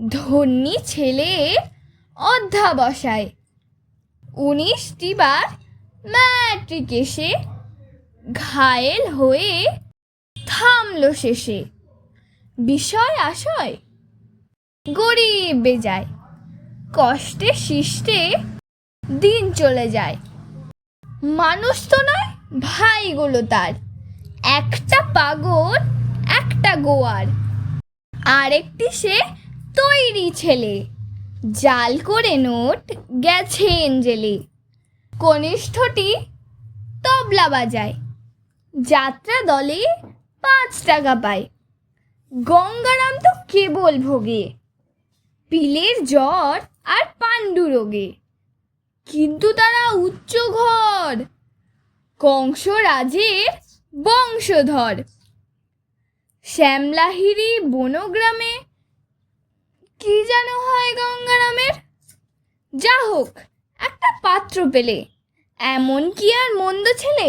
ধন্যী ছেলে অধ্যাবসায়। উনিশটি বার ম্যাট্রিক এসে ঘায়েল হয়ে থামল শেষে। বিষয় আশয় গরিব বেজায় কষ্টে শিষ্টে দিন চলে যায়। মানুষ তো নয়, ভাইগুলো তার। একটা পাগল, একটা গোয়ার। আরেকটি সে তৈরি ছেলে। জাল করে নোট গেছে এঞ্জেলে। কনিষ্ঠটি তবলা বাজায়। যাত্রা দলে পাঁচ টাকা পায়। গঙ্গারাম তো কেবল ভোগে। পিলের জ্বর আর পাণ্ডু রোগে। কিন্তু তারা উচ্চ ঘর। কংসরাজের বংশধর। শ্যামলাহিরি বনগ্রামে কি যেন হয় গঙ্গারামের? যা হোক একটা পাত্র পেলে। এমন কি আর মন্দ ছেলে?